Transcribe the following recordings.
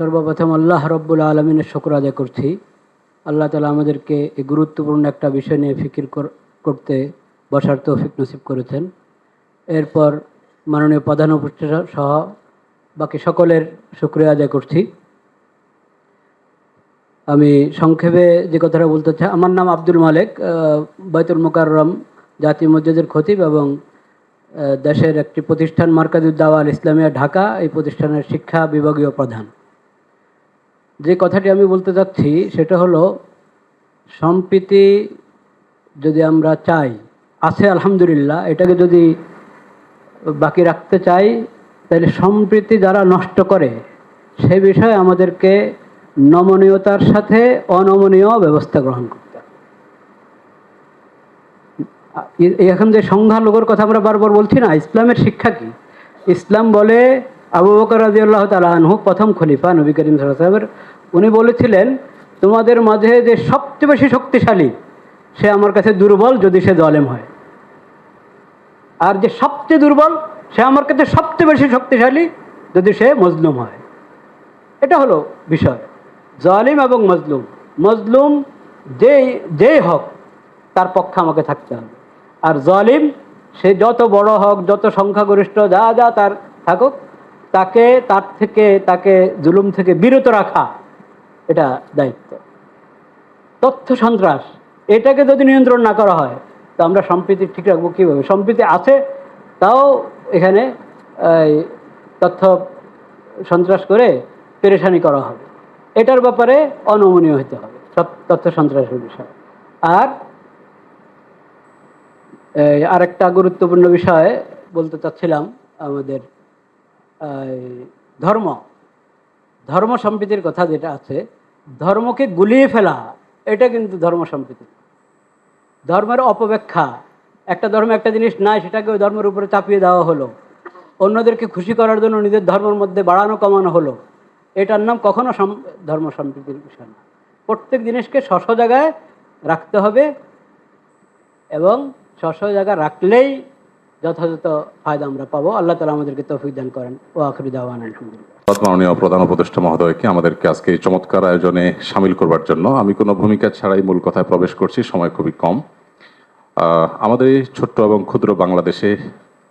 সর্বপ্রথম আল্লাহ রব্বুল আলমিনের শুক্র আদায় করছি। আল্লাহ তালা আমাদেরকে এই গুরুত্বপূর্ণ একটা বিষয় নিয়ে ফিকির কর- করতে বসার তৌফিক নসিব করেছেন। এরপর মাননীয় প্রধান উপদেষ্টা সহ বাকি সকলের শুক্রিয়া আদায় করছি। আমি সংক্ষেপে যে কথাটা বলতে চাই আমার নাম আব্দুল মালেক আহ, বাইতুল মোকাররম জাতীয় মসজিদের খতিব এবং দেশের একটি প্রতিষ্ঠান মার্কাজুদ্দাওয়া আল ইসলামিয়া ঢাকা। এই প্রতিষ্ঠানের শিক্ষা বিভাগীয় প্রধান। যে কথাটি আমি বলতে চাচ্ছি সেটা হলো, সম্প্রীতি যদি আমরা চাই, আছে আলহামদুলিল্লাহ, এটাকে যদি বাকি রাখতে চাই, তাহলে সম্প্রীতি যারা নষ্ট করে, সে বিষয়ে আমাদেরকে নমনীয়তার সাথে অনমনীয় ব্যবস্থা গ্রহণ করতে এখন যে সংখ্যালঘুর কথা আমরা বারবার বলছি না, ইসলামের শিক্ষা কি? ইসলাম বলে আবু বকর রাজিউল্লাহ তালা আনহু প্রথম খলিফা নবী করিম সাহেবের উনি বলেছিলেন, তোমাদের মাঝে যে সবচেয়ে বেশি শক্তিশালী, সে আমার কাছে দুর্বল যদি সে জলেম হয়। আর যে সবচেয়ে দুর্বল, সে আমার কাছে সবচেয়ে বেশি শক্তিশালী যদি সে মজলুম হয়। এটা হলো বিষয়। জালিম এবং মজলুম। মজলুম যেই যেই হোক, তার পক্ষে আমাকে থাকতে হবে। আর জালিম, সে যত বড় হোক, যত সংখ্যাগরিষ্ঠ, যা যা তার থাকুক, তাকে, তার থেকে, তাকে জুলুম থেকে বিরত রাখা এটা দায়িত্ব। তথ্য সন্ত্রাস, এটাকে যদি নিয়ন্ত্রণ না করা হয়, তো আমরা সম্প্রীতি ঠিক রাখব কীভাবে? সম্প্রীতি আছে, তাও এখানে তথ্য সন্ত্রাস করে পেরেশানি করা হবে। এটার ব্যাপারে অনমনীয় হতে হবে, সব তথ্য সন্ত্রাসের বিষয়। আর আরেকটা গুরুত্বপূর্ণ বিষয় বলতে চাচ্ছিলাম, আমাদের ধর্ম। ধর্ম সম্প্রীতির কথা যেটা আছে ধর্মকে গুলিয়ে ফেলা, এটা কিন্তু ধর্ম সম্প্রীতি ধর্মের অপব্যাখ্যা, একটা ধর্ম একটা জিনিস নাই, সেটাকে ওই ধর্মের উপরে চাপিয়ে দেওয়া হলো। অন্যদেরকে খুশি করার জন্য নিজের ধর্মের মধ্যে বাড়ানো কমানো হলো। এটার নাম কখনো ধর্ম সম্প্রীতির বিষয় না। প্রত্যেক জিনিসকে স্ব জায়গায় রাখতে হবে এবং স্ব জায়গায় রাখলেই যথাযথ ফায়দা আমরা পাবো। আল্লাহ তালা আমাদেরকে তৌফিক দান করেন। ও আখরি দাওয়ান আলহামদুলিল্লাহ। মাননীয় প্রধান উপদেষ্টা মহোদয়কে আমাদেরকে আজকে এই চমৎকার আয়োজনে সামিল করবার জন্য আমি কোনো ভূমিকা ছাড়াই মূল কথায় প্রবেশ করছি, সময় খুবই কম। আমাদের এই ছোট্ট এবং ক্ষুদ্র বাংলাদেশে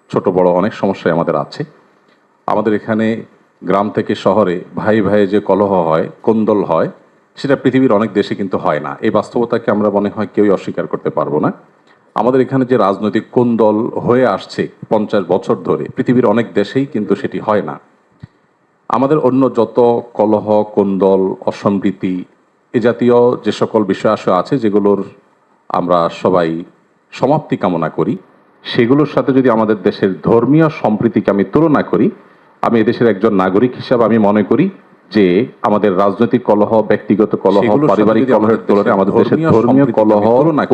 ছোট বড় অনেক সমস্যাই আমাদের আছে। আমাদের এখানে গ্রাম থেকে শহরে ভাই ভাই যে কলহ হয়, কোন্দল হয়, সেটা পৃথিবীর অনেক দেশে কিন্তু হয় না। এই বাস্তবতাকে আমরা মনে হয় কেউই অস্বীকার করতে পারব না। আমাদের এখানে যে রাজনৈতিক কোন্দল হয়ে আসছে পঞ্চাশ বছর ধরে, পৃথিবীর অনেক দেশেই কিন্তু সেটি হয় না। আমাদের অন্য যত কলহ কোন্দল অসম্প্রীতি এ জাতীয় যে সকল বিষয় আছে যেগুলোর আমরা সবাই সমাপ্তি কামনা করি, সেগুলোর সাথে যদি আমাদের দেশের ধর্মীয় সম্প্রীতিকে আমি তুলনা করি, আমি এদেশের একজন নাগরিক হিসাবে আমি মনে করি যে আমাদের রাজনৈতিক কলহ ব্যক্তিগত কলহ পারিবারিক কলহের তুলনায় আমাদের দেশের ধর্মীয় কলহ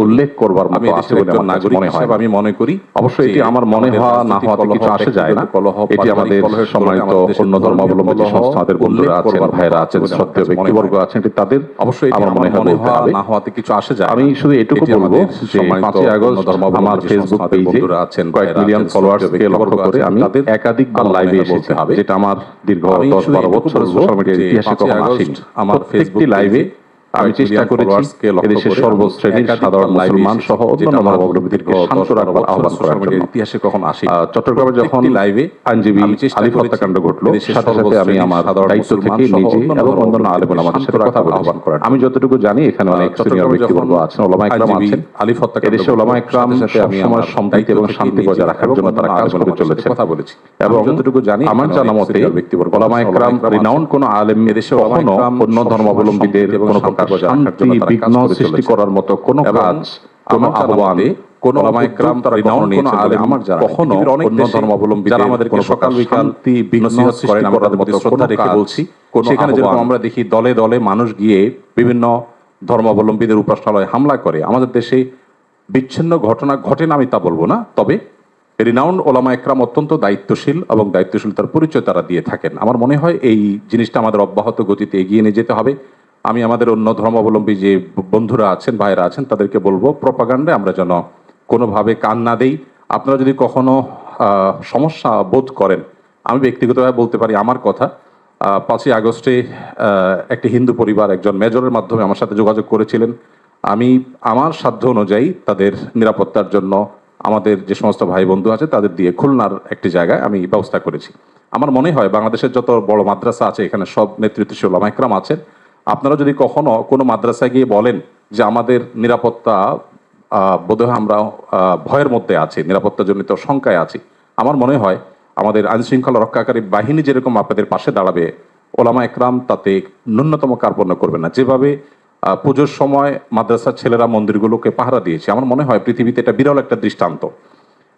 উল্লেখ করবার মতো আছে বলে আমার নাগরিক হয় আমি মনে করি অবশ্যই এটি আমার মনে হওয়া না হওয়াতে কিছু আসে যায় না। কলহ, এটি আমাদের কলহের সম্মানিত অন্য ধর্মাবলম্বী যে ধর্মীয় সংস্থা বন্ধুরা আছেন ভাইরা আছেন আমার ব্যক্তিবর্গ আছেন এটি তাদের অবশ্যই আমার মনে হয় বলতে হবে। না হওয়াতে কিছু আসে যায়। আমি শুধু এটুকু বলব যে সম্মানিত পাঁচই আগস্ট অন্য ধর্মাবলম্বী আমার ফেসবুক পেজে বন্ধুরা আছেন, কয়েক মিলিয়ন ফলোয়ার্সকে শ্রদ্ধেয় লক্ষ্য করে আমি তাদের একাধিকবার লাইভে বলতে এসেছি হবে। যেটা আমার দীর্ঘ আমি দশ শুধু বারো এটুকু বছর বলব সোশ্যাল ইতিহাসে কখনো আসেনি। আমার প্রত্যেকটি ফেসবুক লাইভে আমি চেষ্টা করেছি এদেশের সর্বশ্রেণীর সাধারণ মুসলমান সহ অন্যান্য ধর্মাবলম্বীদেরকে শান্ত রাখবার আহ্বান করার জন্য। ইতিহাসে কখন আসে চট্টগ্রামে যখন লাইভে আইনজীবী আলিফ হত্যাকাণ্ড ঘটলো সাথে সাথে আমি আমার দায়িত্ব থেকে নিজে এবং অন্যান্য আমাদের সাথে কথা আহ্বান আমি যতটুকু জানি এখানে অনেক সিনিয়র ব্যক্তিবর্গ আছেন ওলামা একরাম আছেন। আলিফ হত্যাকাণ্ড এদেশে ওলামা একরাম আমি আমার সম্প্রীতি এবং শান্তি বজায় রাখার জন্য তারা কাজ করে সাথে কথা বলেছি। এবং যতটুকু জানি আমার জানা মতে ব্যক্তিবর্গ ওলামা একরাম রিনাউন্ড কোন আলেম এদেশে কখনো অন্য ধর্মাবলম্বীদের কোনো প্রকার শান্তি বিঘ্ন সৃষ্টি করার মতো কোনো কাজ কোনো আহ্বান কোনো তারা রিনাউন্ড কখনো কোনো নিয়েছেন বলে আমার জানা কখনো অন্য যারা আমাদেরকে সকাল বিকাল বিঘ্ন সৃষ্টি করার মতো শ্রদ্ধা রেখে বলছি সেখানে যেরকম আমরা দেখি দলে দলে মানুষ গিয়ে বিভিন্ন ধর্মাবলম্বীদের উপাসনালয়ে হামলা করে আমাদের দেশে বিচ্ছিন্ন ঘটনা ঘটে না আমি তা বলব না। তবে রিনাউন্ড ওলামা একরাম অত্যন্ত দায়িত্বশীল এবং দায়িত্বশীলতার পরিচয় তারা দিয়ে থাকেন। আমার মনে হয় এই জিনিসটা আমাদের অব্যাহত গতিতে এগিয়ে নিয়ে যেতে হবে। আমি আমাদের অন্য ধর্মাবলম্বী যে বন্ধুরা আছেন ভাইরা আছেন, তাদেরকে বলব প্রপাগান্ডায় আমরা যেন কোনোভাবে কান না দেই। আপনারা যদি কখনো সমস্যা বোধ করেন, আমি ব্যক্তিগতভাবে বলতে পারি আমার কথা পাঁচই আগস্টে একটি হিন্দু পরিবার একজন মেজরের মাধ্যমে আমার সাথে যোগাযোগ করেছিলেন। আমি আমার সাধ্য অনুযায়ী তাদের নিরাপত্তার জন্য আমাদের যে সমস্ত ভাই বন্ধু আছে, তাদের দিয়ে খুলনার একটি জায়গায় আমি ব্যবস্থা করেছি। আমার মনে হয় বাংলাদেশের যত বড় মাদ্রাসা আছে, এখানে সব নেতৃত্বশীল ওলামাইকরাম আছেন আপনারা যদি কখনো কোনো মাদ্রাসায় গিয়ে বলেন যে আমাদের নিরাপত্তা বোধহয় আমরা ভয়ের মধ্যে আছি, নিরাপত্তাজনিত শঙ্কায় আছি, আমার মনে হয় আমাদের আইনশৃঙ্খলা রক্ষাকারী বাহিনী যেরকম আপনাদের পাশে দাঁড়াবে, ওলামা একরাম তাতে ন্যূনতম কার্পণ্য করবে না। যেভাবে পুজোর সময় মাদ্রাসার ছেলেরা মন্দিরগুলোকে পাহারা দিয়েছে, আমার মনে হয় পৃথিবীতে এটা বিরল একটা দৃষ্টান্ত।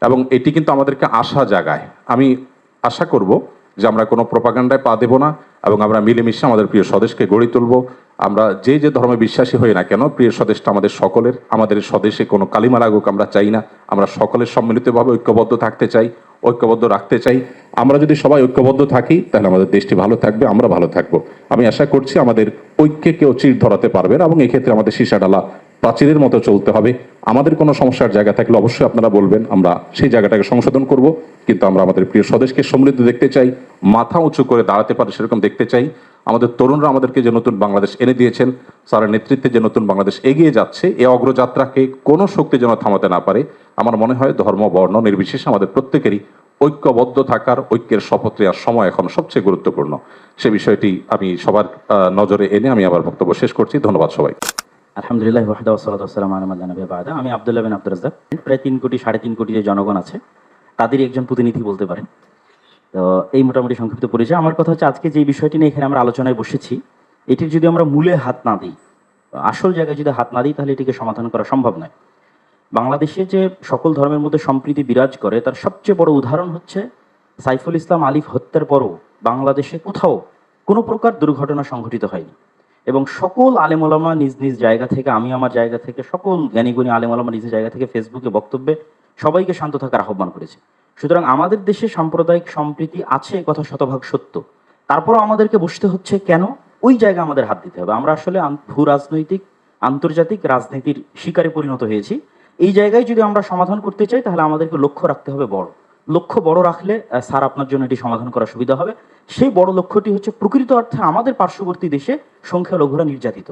এবং এটি কিন্তু আমাদেরকে আশা জাগায়। আমি আশা করব যে আমরা কোনো প্রপাগান্ডায় পা দেব না এবং আমরা মিলেমিশে আমাদের প্রিয় স্বদেশকে গড়ে তুলব। আমরা যে যে ধর্মে বিশ্বাসী হই না কেন, প্রিয় স্বদেশটা আমাদের সকলের, আমাদের স্বদেশে কোনো কালিমা লাগুক আমরা চাই না। আমরা সকলের সম্মিলিতভাবে ঐক্যবদ্ধ থাকতে চাই, ঐক্যবদ্ধ রাখতে চাই। আমরা যদি সবাই ঐক্যবদ্ধ থাকি, তাহলে আমাদের দেশটি ভালো থাকবে, আমরা ভালো থাকব। আমি আশা করছি আমাদের ঐক্যে কেউ চির ধরাতে পারবে না এবং এক্ষেত্রে আমাদের সীসাডালা প্রাচীরের মতো চলতে হবে। আমাদের কোনো সমস্যার জায়গা থাকলে অবশ্যই আপনারা বলবেন, আমরা সেই জায়গাটাকে সংশোধন করব। কিন্তু আমরা আমাদের প্রিয় স্বদেশকে সমৃদ্ধ দেখতে চাই, মাথা উঁচু করে দাঁড়াতে পারে সেরকম দেখতে চাই। আমাদের তরুণরা আমাদেরকে যে নতুন বাংলাদেশ এনে দিয়েছেন স্যারের নেতৃত্বে যে নতুন বাংলাদেশ এগিয়ে যাচ্ছে, এ অগ্রযাত্রাকে কোনো শক্তি যেন থামাতে না পারে, আমার মনে হয় ধর্ম, বর্ণ, নির্বিশেষে আমাদের প্রত্যেকেরই ঐক্যবদ্ধ থাকার, ঐক্যের শপথ নেওয়ার সময় এখন সবচেয়ে গুরুত্বপূর্ণ। সে বিষয়টি আমি সবার নজরে এনে আমি আবার বক্তব্য শেষ করছি। ধন্যবাদ সবাই আলহামদুলিল্লাহ ওয়াহদা বাদা। আমি আব্দুল্লাহ বিন আব্দুল রাজ্জাক। প্রায় তিন কোটি, সাড়ে তিন কোটি যে জনগণ আছে, তাদেরই একজন প্রতিনিধি বলতে পারেন। তো এই মোটামুটি সংক্ষিপ্ত পরিচয়। আমার কথা হচ্ছে, আজকে যে বিষয়টি নিয়ে এখানে আমরা আলোচনায় বসেছি, এটির যদি আমরা মূলে হাত না দিই, আসল জায়গায় যদি হাত না দিই, তাহলে এটিকে সমাধান করা সম্ভব নয়। বাংলাদেশে যে সকল ধর্মের মধ্যে সম্প্রীতি বিরাজ করে, তার সবচেয়ে বড় উদাহরণ হচ্ছে, সাইফুল ইসলাম আলিফ হত্যার পরও বাংলাদেশে কোথাও কোনো প্রকার দুর্ঘটনা সংঘটিত হয়নি। এবং সকল আলেমোলামা নিজ নিজ জায়গা থেকে, আমি আমার জায়গা থেকে, সকল জ্ঞানীগুণী আলেমোলামা নিজ জায়গা থেকে ফেসবুকে বক্তব্যে সবাইকে শান্ত থাকার আহ্বান করেছে। সুতরাং আমাদের দেশে সাম্প্রদায়িক সম্প্রীতি আছে কথা শতভাগ সত্য। তারপরও আমাদেরকে বসতে হচ্ছে কেন? ওই জায়গা আমাদের হাত দিতে হবে। আমরা আসলে ভূ রাজনৈতিক আন্তর্জাতিক রাজনীতির শিকারে পরিণত হয়েছি। এই জায়গায় যদি আমরা সমাধান করতে চাই, তাহলে আমাদেরকে লক্ষ্য রাখতে হবে বড়। লক্ষ্য বড় রাখলে স্যার আপনার জন্য এটি সমাধান করা সুবিধা হবে। সেই বড় লক্ষ্যটি হচ্ছে প্রকৃত অর্থে আমাদের পার্শ্ববর্তী দেশে সংখ্যালঘুরা নির্যাতিত।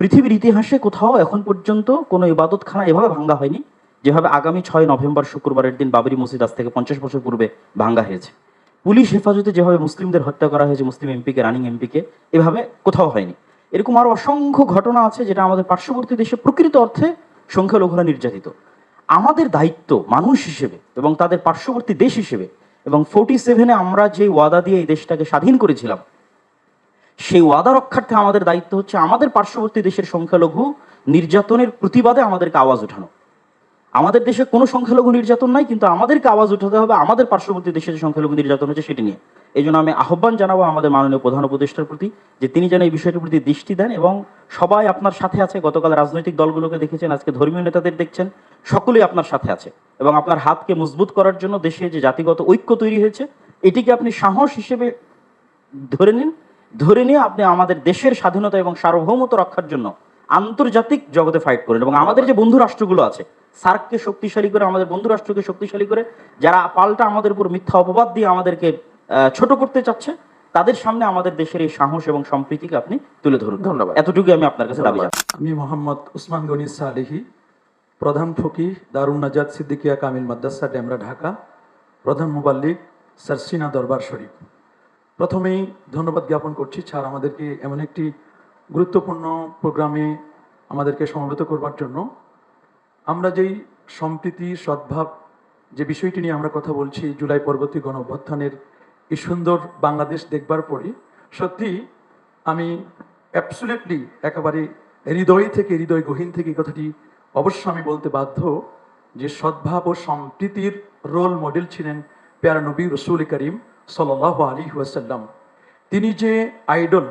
পৃথিবীর ইতিহাসে কোথাও এখন পর্যন্ত কোনো ইবাদতখানা এভাবে ভাঙ্গা হয়নি, যেভাবে আগামী ছয় নভেম্বর শুক্রবারের দিন বাবরি মসজিদ আজ থেকে পঞ্চাশ বছর পূর্বে ভাঙ্গা হয়েছে। পুলিশ হেফাজতে যেভাবে মুসলিমদের হত্যা করা হয়েছে, মুসলিম এমপিকে রানিং এমপিকে এভাবে কোথাও হয়নি। এরকম আরও অসংখ্য ঘটনা আছে যেটা আমাদের পার্শ্ববর্তী দেশে প্রকৃত অর্থে সংখ্যালঘুরা নির্যাতিত। আমাদের দায়িত্ব মানুষ হিসেবে এবং তাদের পার্শ্ববর্তী দেশ হিসেবে এবং ফোর্টি সেভেনে আমরা যে ওয়াদা দিয়ে এই দেশটাকে স্বাধীন করেছিলাম, সেই ওয়াদা রক্ষার্থে আমাদের দায়িত্ব হচ্ছে আমাদের পার্শ্ববর্তী দেশের সংখ্যালঘু নির্যাতনের প্রতিবাদে আমাদেরকে আওয়াজ ওঠানো। আমাদের দেশে কোনো সংখ্যালঘু নির্যাতন নাই, কিন্তু আমাদেরকে আওয়াজ উঠাতে হবে আমাদের পার্শ্ববর্তী দেশে যে সংখ্যালঘু নির্যাতন হচ্ছে সেটি নিয়ে। এই জন্য আমি আহ্বান জানাব আমাদের মাননীয় প্রধান উপদেষ্টার প্রতি যে তিনি যেন এই বিষয়টির প্রতি দৃষ্টি দেন এবং সবাই আপনার সাথে আছে। গতকাল রাজনৈতিক দলগুলোকে দেখেছেন, আজকে ধর্মীয় নেতাদের দেখছেন। সকলেই আপনার সাথে আছে এবং আপনার হাতকে মজবুত করার জন্য দেশে যে জাতিগত ঐক্য তৈরি হয়েছে, এটিকে আপনি সাহস হিসেবে ধরে নিন। ধরে নিয়ে আপনি আমাদের দেশের স্বাধীনতা এবং সার্বভৌমত্ব রক্ষার জন্য আন্তর্জাতিক জগতে ফাইট করেন এবং আমাদের যে বন্ধু রাষ্ট্রগুলো আছে, সার্ককে শক্তিশালী করে, আমাদের বন্ধু রাষ্ট্রকে শক্তিশালী করে, যারা পাল্টা আমাদের উপর মিথ্যা অপবাদ দিয়ে আমাদেরকে ছোট করতে চাচ্ছে তাদের সামনে আমাদের দেশের এই সাহস এবং সম্প্রীতিকে আপনি তুলে ধরুন। ধন্যবাদ। এতটুকু আমি আপনার কাছে দাবি জানাই আমি মোহাম্মদ উসমান গনি সালেহি প্রধান ফকি দারুণ নাজাদ সিদ্দিকিয়া কামিল মাদ্রাসা ডেমরা ঢাকা প্রধান মুবাল্লিক সারসিনা দরবার শরীফ। প্রথমেই ধন্যবাদ জ্ঞাপন করছি স্যার আমাদেরকে এমন একটি গুরুত্বপূর্ণ প্রোগ্রামে আমাদেরকে সমবেত করবার জন্য। আমরা যেই সম্প্রীতি সদ্ভাব যে বিষয়টি নিয়ে আমরা কথা বলছি জুলাই পরবর্তী গণ অভ্যুত্থানের এই সুন্দর বাংলাদেশ দেখবার পরে সত্যি আমি অ্যাবসুলেটলি একেবারে হৃদয় থেকে, হৃদয় গহীন থেকে কথাটি অবশ্য আমি বলতে বাধ্য যে সদ্ভাব ও সম্প্রীতির রোল মডেল ছিলেন প্যারা নবী রসুল করিম সাল্লাহ আলী ওয়াসাল্লাম। তিনি যে আইডল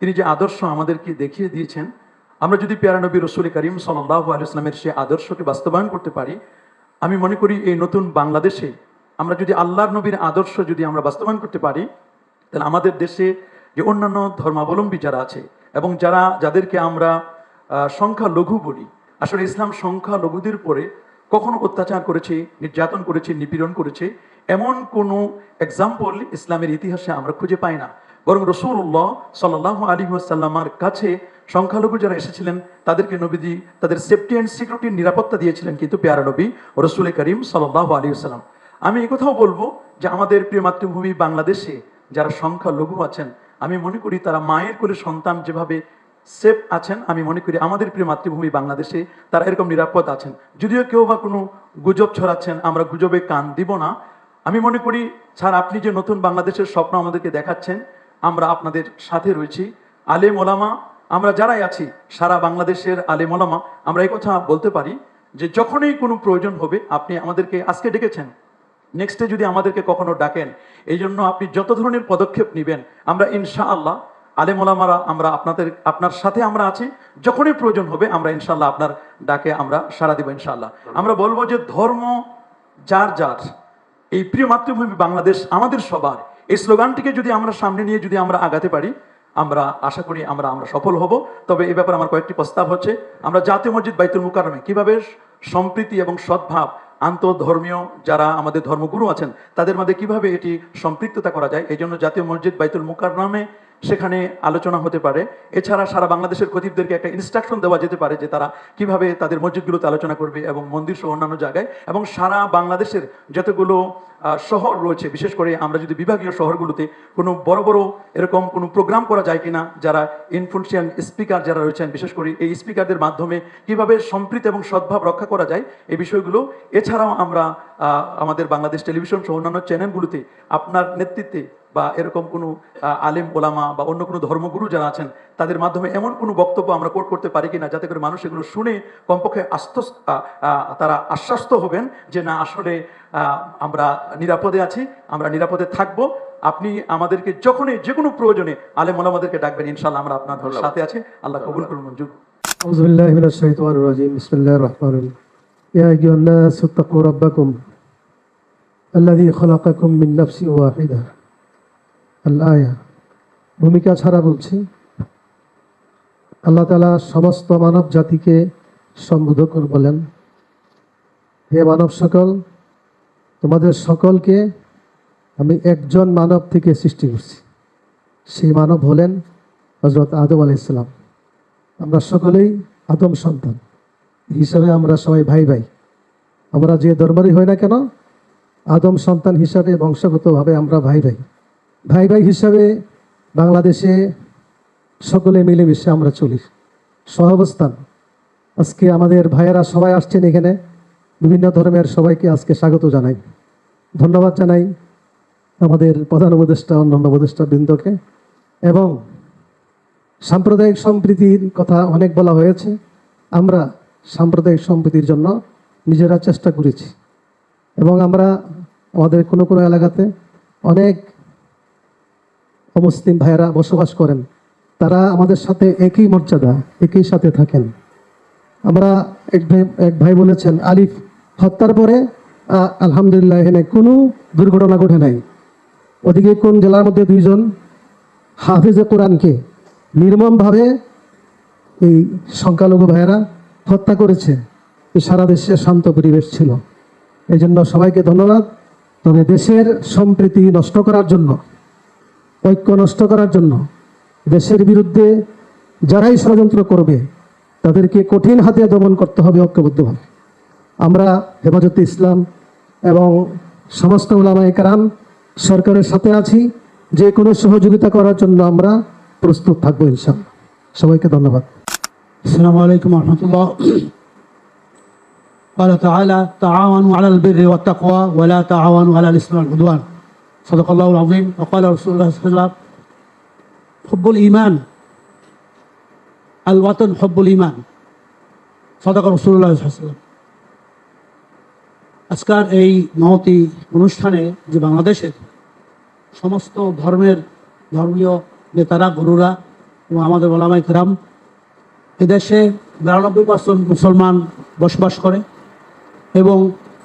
তিনি যে আদর্শ আমাদেরকে দেখিয়ে দিয়েছেন, আমরা যদি প্যারা নবী রসুল করিম সাল্লাহ আলাইসলামের সে আদর্শকে বাস্তবায়ন করতে পারি, আমি মনে করি এই নতুন বাংলাদেশে আমরা যদি আল্লাহর নবীর আদর্শ যদি আমরা বাস্তবায়ন করতে পারি তাহলে আমাদের দেশে যে অন্যান্য ধর্মাবলম্বী যারা আছে এবং যারা যাদেরকে আমরা আহ, সংখ্যালঘু বলি আসলে ইসলাম সংখ্যালঘুদের পরে কখনো অত্যাচার করেছে নির্যাতন করেছে নিপীড়ন করেছে এমন কোনো এক্সাম্পল ইসলামের ইতিহাসে আমরা খুঁজে পাই না। বরং রসুল্লাহ সাল্লাহ আলী আসাল্লামার কাছে সংখ্যালঘু যারা এসেছিলেন তাদেরকে নবীজি তাদের সেফটি অ্যান্ড সিকিউরিটির নিরাপত্তা দিয়েছিলেন কিন্তু পেয়ারা নবী রসুল করিম সাল্লাহ আলী আসাল্লাম আমি এই কথাও বলব যে আমাদের প্রিয় মাতৃভূমি বাংলাদেশে যারা সংখ্যালঘু আছেন, আমি মনে করি তারা মায়ের করে সন্তান যেভাবে সেফ আছেন, আমি মনে করি আমাদের প্রিয় মাতৃভূমি বাংলাদেশে তারা এরকম নিরাপদ আছেন। যদিও কেউ বা কোনো গুজব ছড়াচ্ছেন, আমরা গুজবে কান দিব না। আমি মনে করি, স্যার, আপনি যে নতুন বাংলাদেশের স্বপ্ন আমাদেরকে দেখাচ্ছেন, আমরা আপনাদের সাথে রয়েছি। আলেম ওলামা, আমরা যারাই আছি, সারা বাংলাদেশের আলেম ওলামা, আমরা এই কথা বলতে পারি যে যখনই কোনো প্রয়োজন হবে, আপনি আমাদেরকে আজকে ডেকেছেন নেক্সটে যদি আমাদেরকে কখনো ডাকেন, এই জন্য আপনি যত ধরনের পদক্ষেপ নেবেন, আমরা ইনশাআল্লাহ আলেম ওলামারা আমরা আপনাদের, আপনার সাথে আমরা আছি, যখনই প্রয়োজন হবে আমরা ইনশাল্লাহ আপনার ডাকে আমরা সাড়া দিব ইনশাল্লাহ আমরা বলব যে ধর্ম যার যার, এই প্রিয় মাতৃভূমি বাংলাদেশ আমাদের সবার, এই স্লোগানটিকে যদি আমরা সামনে নিয়ে যদি আমরা আগাতে পারি, আমরা আশা করি আমরা আমরা সফল হব। তবে এ ব্যাপারে আমার কয়েকটি প্রস্তাব হচ্ছে, আমরা জাতীয় মসজিদ বাইতুল মুকাররমে কীভাবে সম্প্রীতি এবং সদ্ভাব আন্তধর্মীয় যারা আমাদের ধর্মগুরু আছেন, তাদের মধ্যে কীভাবে এটি সম্পৃক্ততা করা যায়? এই জন্য জাতীয় মসজিদ বাইতুল মুকাররমে সেখানে আলোচনা হতে পারে। এছাড়া সারা বাংলাদেশের খতিবদেরকে একটা ইনস্ট্রাকশন দেওয়া যেতে পারে যে তারা কীভাবে তাদের মসজিদগুলোতে আলোচনা করবে এবং মন্দির সহ অন্যান্য জায়গায়। এবং সারা বাংলাদেশের যতগুলো শহর রয়েছে, বিশেষ করে আমরা যদি বিভাগীয় শহরগুলোতে কোনো বড় বড় এরকম কোনো প্রোগ্রাম করা যায় কিনা, যারা ইনফ্লুয়েন্সিয়াল স্পিকার যারা রয়েছেন, বিশেষ করে এই স্পিকারদের মাধ্যমে কীভাবে সম্প্রীতি এবং সদ্ভাব রক্ষা করা যায়, এই বিষয়গুলো। এছাড়াও আমরা আমাদের বাংলাদেশ টেলিভিশন সহ অন্যান্য চ্যানেলগুলোতে আপনার নেতৃত্বে বা এরকম কোনো আহ, আলেম ওলামা বা অন্য কোনো ধর্মগুরু যারা আছেন তাদের মাধ্যমে এমন কোনো বক্তব্য আমরা কোট করতে পারি কিনা যাতে করে মানুষ এগুলো শুনে কমপক্ষে আশ্বস্ত আহ, আহ, তারা আশ্বস্ত হবেন যে না আসলে আহ, আমরা নিরাপদে আছি আমরা নিরাপদে থাকব আপনি আমাদেরকে যখনই যে কোনো প্রয়োজনে আলেম ওলামাদেরকে ডাকবেন ইনশাল্লাহ আমরা আপনার সাথে আছি আল্লাহ কবুল করুন মঞ্জুর أعوذ بالله من الشيطان الرجيم بسم الله الرحمن الرحيم يا أيها الناس اتقوا ربكم الذي خلقكم من نفس واحدة আল্লাহ, ভূমিকা ছাড়া বলছি। আল্লাহ তালা সমস্ত মানব জাতিকে সম্বোধ করে বলেন, হে মানব সকল, তোমাদের সকলকে আমি একজন মানব থেকে সৃষ্টি করছি। সেই মানব হলেন হজরত আদম আলি ইসলাম আমরা সকলেই আদম সন্তান। হিসাবে আমরা সবাই ভাই ভাই। আমরা যে ধর্মেরই হই না কেন, আদম সন্তান হিসাবে বংশগতভাবে আমরা ভাই ভাই। ভাই ভাই হিসাবে বাংলাদেশে সকলে মিলেমিশে আমরা চলি। সহাবস্থান। আজকে আমাদের ভাইয়েরা সবাই আসছেন এখানে। বিভিন্ন ধর্মের সবাইকে আজকে স্বাগত জানাই। ধন্যবাদ জানাই আমাদের প্রধান উপদেষ্টা, অন্যান্য উপদেষ্টা বৃন্দকে এবং সাম্প্রদায়িক সম্প্রীতির কথা অনেক বলা হয়েছে। আমরা সাম্প্রদায়িক সম্প্রীতির জন্য নিজেরা চেষ্টা করেছি। এবং আমরা আমাদের কোনো কোনো এলাকাতে অনেক অমুসলিম ভাইয়েরা বসবাস করেন, তারা আমাদের সাথে একই মর্যাদা, একই সাথে থাকেন। আমরা এক ভাই এক ভাই বলেছেন, আলিফ, হত্যার পরে আলহামদুলিল্লাহ, এখানে কোনো দুর্ঘটনা ঘটে নাই। ওদিকে কোন জেলার মধ্যে দুইজন হাফিজে কোরআনকে নির্মমভাবে এই সংখ্যালঘু ভাইয়েরা হত্যা করেছে সারা দেশে শান্ত পরিবেশ ছিল। এই জন্য সবাইকে ধন্যবাদ। তবে দেশের সম্প্রীতি নষ্ট করার জন্য ঐক্য নষ্ট করার জন্য দেশের বিরুদ্ধে যারাই ষড়যন্ত্র করবে তাদেরকে কঠিন হাতে দমন করতে হবে ঐক্যবদ্ধভাবে আমরা হেফাজতে ইসলাম এবং সমস্ত ওলামায়ে কারাম সরকারের সাথে আছি যে কোনো সহযোগিতা করার জন্য আমরা প্রস্তুত থাকবো ইনশাআল্লাহ সবাইকে ধন্যবাদ السلام عليكم ورحمة الله قال تعالى تعاونوا على البر والتقوى ولا تعاونوا على الإثم والعدوان صدق الله العظيم وقال رسول الله صلى الله عليه وسلم حب الإيمان الوطن حب الإيمان صدق رسول الله صلى الله عليه وسلم আজকার এই মহতি অনুষ্ঠানে যে বাংলাদেশের সমস্ত ধর্মের ধর্মীয় নেতারা গুরুরা এবং আমাদের ওলামাই কেরাম এদেশে বিরানব্বই পার্সেন্ট মুসলমান বসবাস করে এবং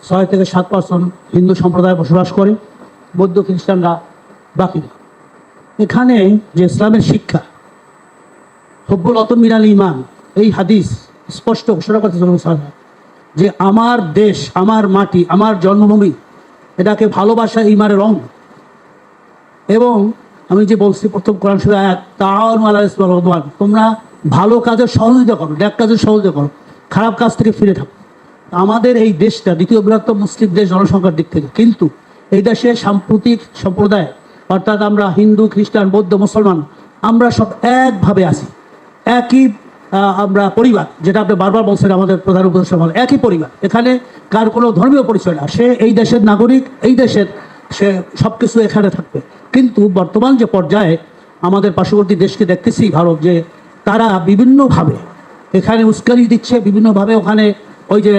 ছয় থেকে সাত পার্সেন্ট হিন্দু সম্প্রদায় বসবাস করে বৌদ্ধ খ্রিস্টানরা বাকি এখানে যে ইসলামের শিক্ষা, হব্বুল অতন মিনাল ইমান এই হাদিস স্পষ্ট ঘোষণা করতে যে আমার দেশ, আমার মাটি, আমার জন্মভূমি, এটাকে ভালোবাসা ইমানের রং। এবং আমি যে বলছি প্রথম কোরআন শুরু আয়াত তাওয়ান আলাহ ইসলাম রহমান তোমরা ভালো কাজের সহযোগিতা করো ন্যাক কাজের সহযোগিতা করো, খারাপ কাজ থেকে ফিরে থাকো। আমাদের এই দেশটা দ্বিতীয় বৃহত্তম মুসলিম দেশ জনসংখ্যার দিক থেকে, কিন্তু এই দেশে সাম্প্রতিক সম্প্রদায় অর্থাৎ আমরা হিন্দু খ্রিস্টান বৌদ্ধ মুসলমান আমরা সব একভাবে আছি। একই আমরা পরিবার যেটা আপনি বারবার বলছেন আমাদের প্রধান উপদেষ্টা বলেন, একই পরিবার। এখানে কার কোনো ধর্মীয় পরিচয় না। সে এই দেশের নাগরিক এই দেশের সে সব কিছু এখানে থাকবে। কিন্তু বর্তমান যে পর্যায়ে আমাদের পার্শ্ববর্তী দেশকে দেখতেছি ভারত যে তারা বিভিন্নভাবে এখানে উস্কানি দিচ্ছে বিভিন্নভাবে ওখানে ওই যে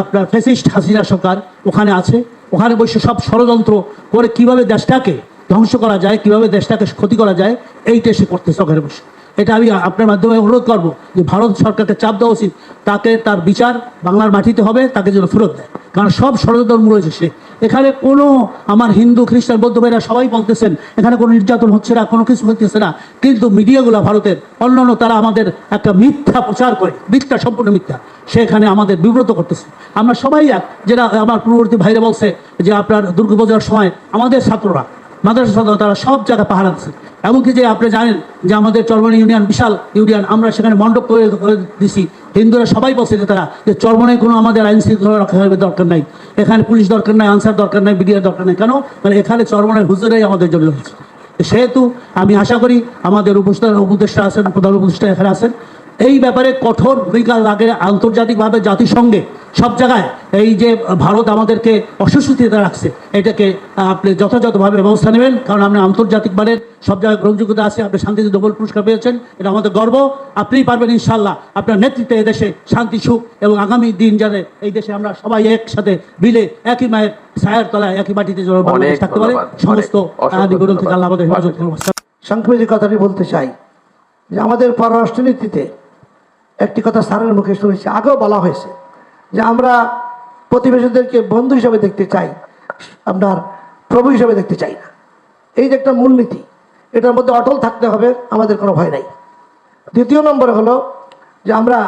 আপনার ফেসিস্ট হাসিনা সরকার ওখানে আছে। ওখানে বসে সব ষড়যন্ত্র করে কীভাবে দেশটাকে ধ্বংস করা যায়, কীভাবে দেশটাকে ক্ষতি করা যায় এইটা সে করতেছে ওখানে বসে। এটা আমি আপনার মাধ্যমে অনুরোধ করব যে ভারত সরকারকে চাপ দেওয়া উচিত। তাকে তার বিচার বাংলার মাটিতে হবে, তাকে যেন ফেরত দেয়। কারণ সব ষড়যন্ত্র রয়েছে সে। এখানে কোনো আমার হিন্দু, খ্রিস্টান, বৌদ্ধ ভাইরা সবাই বলতেছেন, এখানে কোনো নির্যাতন হচ্ছে না, কোনো কিছু হচ্ছে না। কিন্তু মিডিয়াগুলো ভারতের অন্যান্য তারা আমাদের একটা মিথ্যা প্রচার করে, মিথ্যা, সম্পূর্ণ মিথ্যা। সেখানে আমাদের বিব্রত করতেছে। আমরা সবাই এক, যেটা আমার পূর্ববর্তী ভাইরা বলছে যে আপনার দুর্গাপূজার সময় আমাদের ছাত্ররা মাদ্রাসা ছাত্ররা, তারা সব জায়গায় পাহারা দিচ্ছে। এমনকি যে আপনি জানেন যে আমাদের চরমনি ইউনিয়ন, বিশাল ইউনিয়ন, আমরা সেখানে মণ্ডপ করে দিছি। হিন্দুরা সবাই বসে যে তারা যে চরমনায় কোনো আমাদের আইন শৃঙ্খলা রক্ষা করবে দরকার নাই। এখানে পুলিশ দরকার নাই, আনসার দরকার নাই, বিডিআর দরকার নাই। কেন? মানে এখানে চরমনের হুজুরাই আমাদের জন্য সেহেতু আমি আশা করি আমাদের উপদেষ্টা উপদেষ্টা আছেন, প্রধান উপদেষ্টা এখানে আছেন। এই ব্যাপারে কঠোর ভূমিকা লাগে আন্তর্জাতিকভাবে জাতিসংঘে। সব জায়গায় এই যে ভারত আমাদেরকে অসুস্থিতে রাখছে এটাকে আপনি যথাযথভাবে ব্যবস্থা নেবেন কারণ আমরা আন্তর্জাতিক মানের সব জায়গায় গ্রহণযোগ্যতা আছে আপনি শান্তিতে নোবেল পুরস্কার পেয়েছেন এটা আমাদের গর্ব। আপনিই পারবেন ইনশাল্লাহ আপনার নেতৃত্বে এদেশে শান্তি সুখ এবং আগামী দিন যাতে এই দেশে আমরা সবাই একসাথে মিলে একই মায়ের ছায়ার তলায় একই মাটিতে বাংলাদেশ থাকতে পারে। সমস্ত আল্লাহ আমাদের হেফাজত যে কথাটি বলতে চাই যে আমাদের পররাষ্ট্রনীতিতে একটি কথা স্যারের মুখে শুনেছি, আগেও বলা হয়েছে যে আমরা প্রতিবেশীদেরকে বন্ধু হিসাবে দেখতে চাই, আপনার প্রভু হিসাবে দেখতে চাই না। এই যে একটা মূলনীতি, এটার মধ্যে অটল থাকতে হবে, আমাদের কোনো ভয় নাই। দ্বিতীয় নম্বরে হলো যে আমরা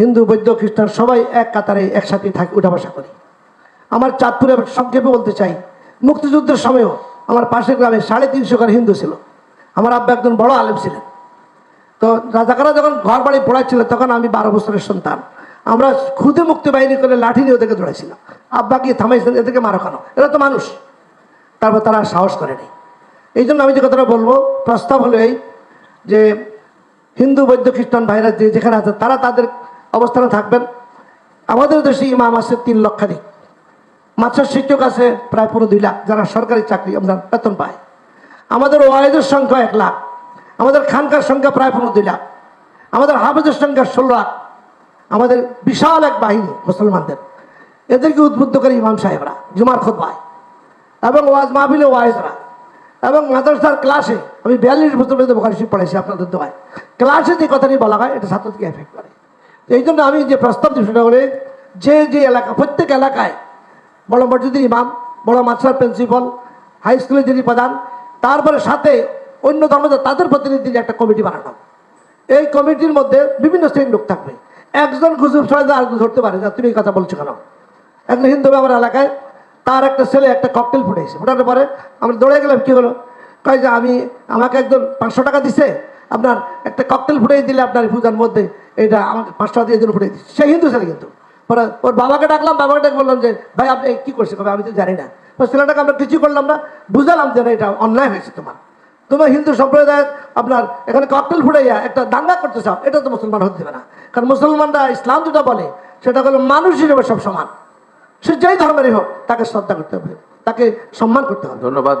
হিন্দু, বৌদ্ধ, খ্রিস্টান সবাই এক কাতারে একসাথে থাকি, উঠা বসা করি। আমার চাঁদপুরে সংক্ষেপে বলতে চাই, মুক্তিযুদ্ধের সময়ও আমার পাশের গ্রামে সাড়ে তিনশো ঘর হিন্দু ছিল। আমার আব্বা একজন বড় আলেম ছিলেন। তো রাজাকারা যখন ঘর বাড়ি পড়াচ্ছিল, তখন আমি বারো বছরের সন্তান। আমরা খুদে মুক্তি বাহিনী করে লাঠি নিয়ে ওদেরকে দৌড়াইছিলাম আব্বা গিয়ে থামাইছিলেন এদেরকে মারো কেন? এরা তো মানুষ। তারপর তারা সাহস করেনি এই জন্য আমি যে কথাটা বলব, প্রস্তাব হলো এই যে, হিন্দু, বৌদ্ধ, খ্রিস্টান ভাইরা যে যেখানে আছে, তারা তাদের অবস্থানে থাকবেন। আমাদের দেশে ইমাম আছে তিন লক্ষাধিক। মাস্টার শিক্ষক আছে প্রায় পুরো দুই লাখ, যারা সরকারি চাকরি আমরা বেতন পায়। আমাদের ওয়াইদের সংখ্যা এক লাখ। আমাদের খানকার সংখ্যা প্রায় পনেরো দুই লাখ। আমাদের হাফেজের সংখ্যা ষোলো লাখ। আমাদের বিশাল এক বাহিনী মুসলমানদের। এদেরকে উদ্বুদ্ধ করে ইমাম সাহেবরা, জুমার খোদবায় এবং ওয়াজ মাহফিলে ওয়াইজরা। এবং মাদ্রাসার ক্লাসে, আমি বিয়াল্লিশ বছর পর্যন্ত বোখারি শরীফ পড়াইছি আপনাদের দোয়ায়। ক্লাসে যে কথাটি বলা হয়, এটা ছাত্রদেরকে এফেক্ট করে? এই জন্য আমি যে প্রস্তাব দিই সেটা হলে, যে যে এলাকা, প্রত্যেক এলাকায় বড় মসজিদের ইমাম, বড় মাদ্রাসার প্রিন্সিপাল, হাই স্কুলের যিনি প্রধান, তারপরে সাথে অন্য ধর্মদের তাদের প্রতিনিধি একটা কমিটি বানানো। এই কমিটির মধ্যে বিভিন্ন শ্রেণির লোক থাকবে। একজন গুজব ছড়াই আরেকজন ধরতে পারে না। তুমি এই কথা বলছো কেন? একজন হিন্দু আমার এলাকায় তার একটা ছেলে একটা ককটেল ফুটেছে ফুটানোর পরে আমরা দৌড়ে গেলাম কি হলো? কয় যে আমি আমাকে একজন পাঁচশো টাকা দিছে আপনার একটা ককটেল ফুটাই দিলে আপনার পূজার মধ্যে এটা আমাকে পাঁচশো টাকা দিয়ে জন্য ফুটাই দিচ্ছে। সে হিন্দু ছেলে কিন্তু। পরে ওর বাবাকে ডাকলাম বাবাকে ডাক বললাম যে ভাই আপনি কি করছে আমি তো জানি না। ছেলেটাকে আমরা কিছু করলাম না। বুঝালাম যে না, এটা অন্যায় হয়েছে তোমার। তোমার হিন্দু সম্প্রদায় আপনার এখানে ককটেল ফুটাইয়া একটা দাঙ্গা করতে চাও, এটা তো মুসলমান হতে দেবে না। কারণ মুসলমানরা ইসলাম যেটা বলে, সেটা হলো মানুষ হিসেবে সব সমান। সে যেই ধর্মেরই হোক, তাকে শ্রদ্ধা করতে হবে, তাকে সম্মান করতে হবে। ধন্যবাদ।